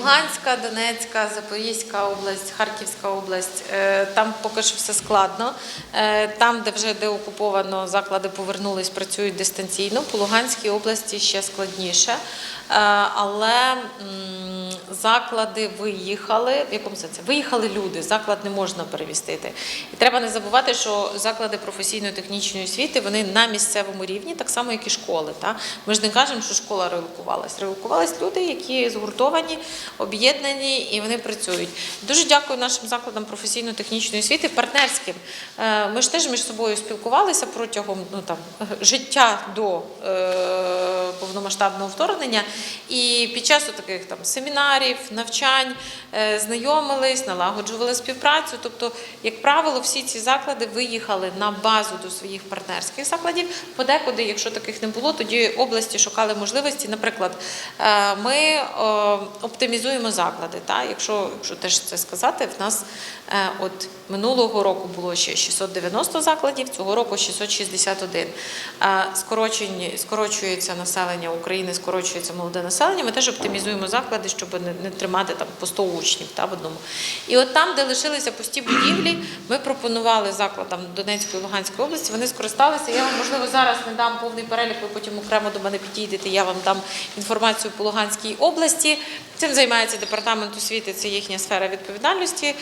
Луганська, Донецька, Запорізька область, Харківська область. е, Там поки що все складно. Е, Там, де вже деокуповано, заклади повернулись, працюють дистанційно. По Луганській області ще складніше. Е, Але заклади виїхали. В якому сенсі? Виїхали люди, заклад не можна перевістити. І треба не забувати, що заклади професійно-технічної освіти вони на місцевому рівні, так само, як і школи. Та? Ми ж не кажемо, що школа релокувалась. Релокувались люди, які згуртовані, об'єднані і вони працюють. Дуже дякую нашим закладам професійно-технічної освіти, партнерським. Е, Ми ж теж між собою спілкувалися протягом ну, там, життя до е, повномасштабного вторгнення. І під час таких там семінарів, навчань е, знайомились, налагоджували співпрацю. Тобто, як правило, всі ці заклади виїхали на базу до своїх партнерських закладів. Подекуди, якщо таких не було, тоді області шукали можливості. Наприклад, е, ми оптимізуємо заклади. Та? Якщо, якщо теж це сказати, в нас е, от минулого року було ще 690 закладів, цього року 661. Е, Скорочені, скорочується населення України, скорочується молоде населення. Ми теж оптимізуємо заклади, щоб не, тримати там по 100 учнів та, в одному. І от там, де лишилися пусті будівлі, ми пропонували закладам Донецької і Луганської області. Вони скористалися. Я вам можливо зараз не дам повний перелік. Ви потім окремо до мене підійдете. Я вам дам інформацію по Луганській області. Цим займається департамент освіти, це їхня сфера відповідальності. Е,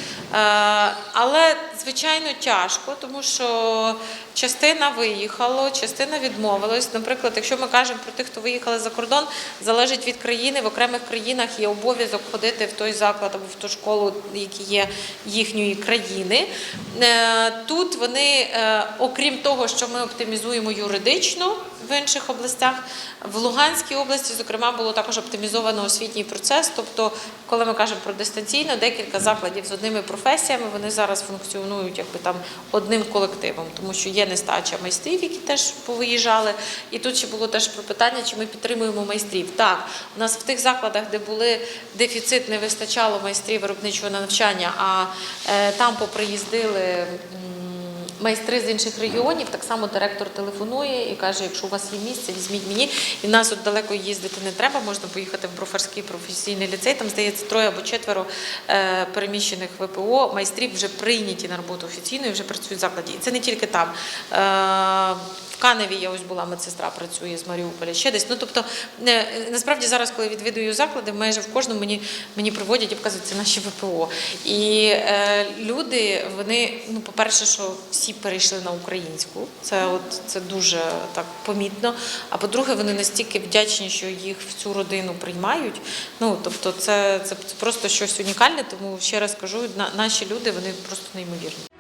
Але звичайно тяжко, тому що частина виїхала, частина відмовилась. Наприклад, якщо ми кажемо про тих, хто виїхали за кордон, залежить від країни. В окремих країнах є обов'язок ходити в той заклад або в ту школу, які є їхньої країни. Е, Тут вони, е, окрім того, що ми оптимізуємо юридично в інших областях, в Луганській області, зокрема, було також оптимізовано освітній процес. Тобто, коли ми кажемо про дистанційно, декілька закладів з одними професіями вони зараз функціонують якби там одним колективом, тому що є нестача майстрів, які теж повиїжджали. І тут ще було теж про питання, чи ми підтримуємо майстрів. Так, у нас в тих закладах, де були дефіцит, не вистачало майстрів виробничого навчання, а е, там поприїздили. Майстри з інших регіонів, так само директор телефонує і каже, якщо у вас є місце, візьміть мені. І нас от далеко їздити не треба, можна поїхати в Брофарський професійний ліцей. Там здається троє або четверо е, переміщених ВПО. Майстрів вже прийняті на роботу офіційно і вже працюють в закладі. І це не тільки там. Каневі я ось була медсестра, працює з Маріуполя, ще десь. Ну тобто, е, насправді зараз, коли відвідую заклади, майже в кожному мені, мені приводять і показують, це наші ВПО. І е, люди, вони, ну, по-перше, що всі перейшли на українську. Це от це дуже так помітно. А по-друге, вони настільки вдячні, що їх в цю родину приймають. Ну тобто, це, це просто щось унікальне. Тому ще раз кажу, на, наші люди вони просто неймовірні.